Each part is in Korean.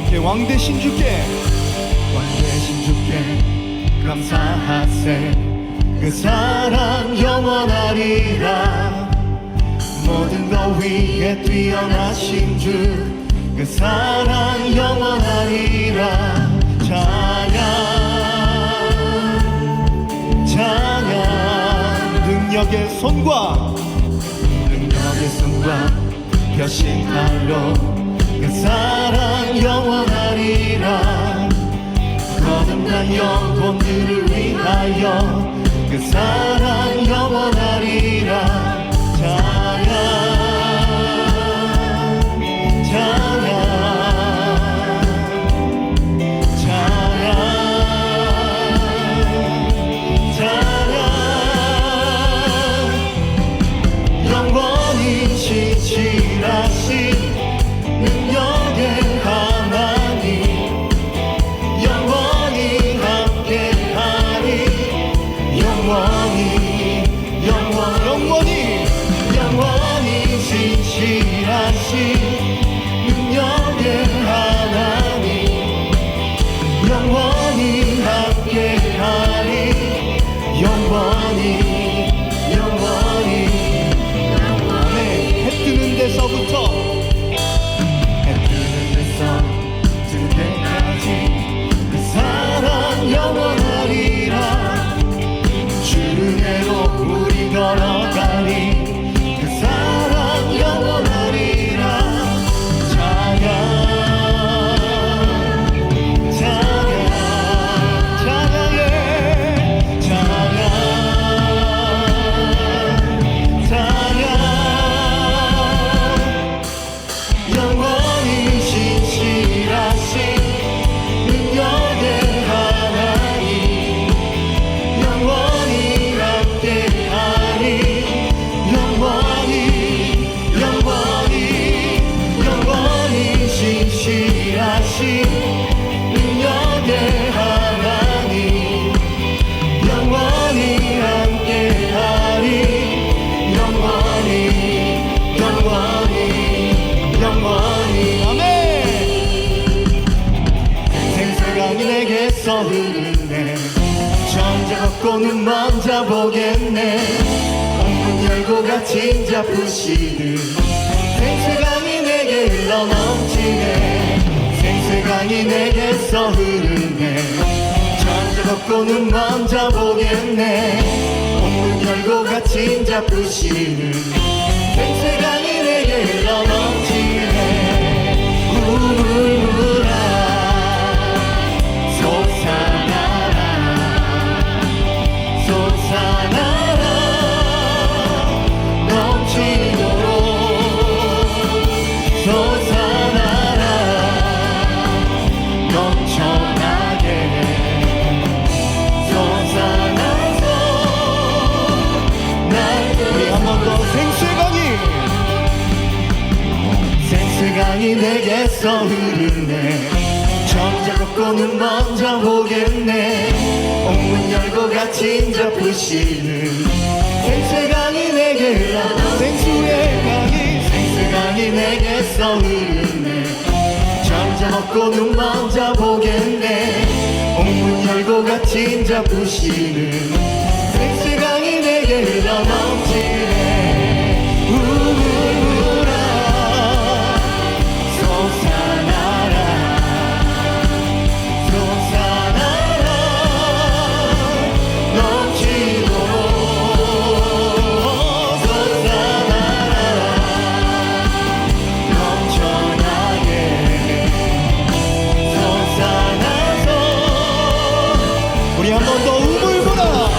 함께 왕 대신 주께. 왕 대신 주께 감사하세. 그 사랑 영원하리라. 모든 것 위에 뛰어나신 주. 그 사랑 영원하리라. 찬양 찬양. 능력의 손과 능력의 손과 표신칼로 그 사랑 영원하리라. 거듭난 영혼들을 위하여 그 사랑 신실하신 내게서 흐르네. 천재 걷고 눈 먼저 보겠네. 문 열고 갇힌 자 푸시듯. 생생강이 내게 흘러 넘치네. 생생강이 내 게서 흐르네. 천재 걷고 눈 먼저 보겠네. 문 열고 갇힌 자 푸시듯 생수강이 내게서 흐르네. 정자 걷고는 먼저 보겠네. 옥문 열고 자 푸시는 생수강이 내게 흘러 생수의 강이 생수강이 내게서 흐르네. 정자 먹고는 먼저 보겠네. 옥문 열고 자 푸시는 いうこと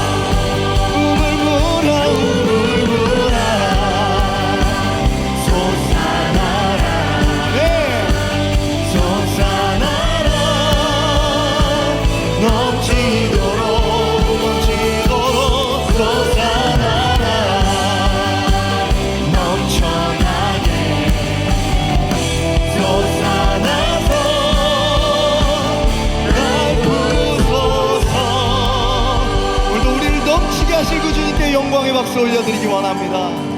박수 올려드리기 원합니다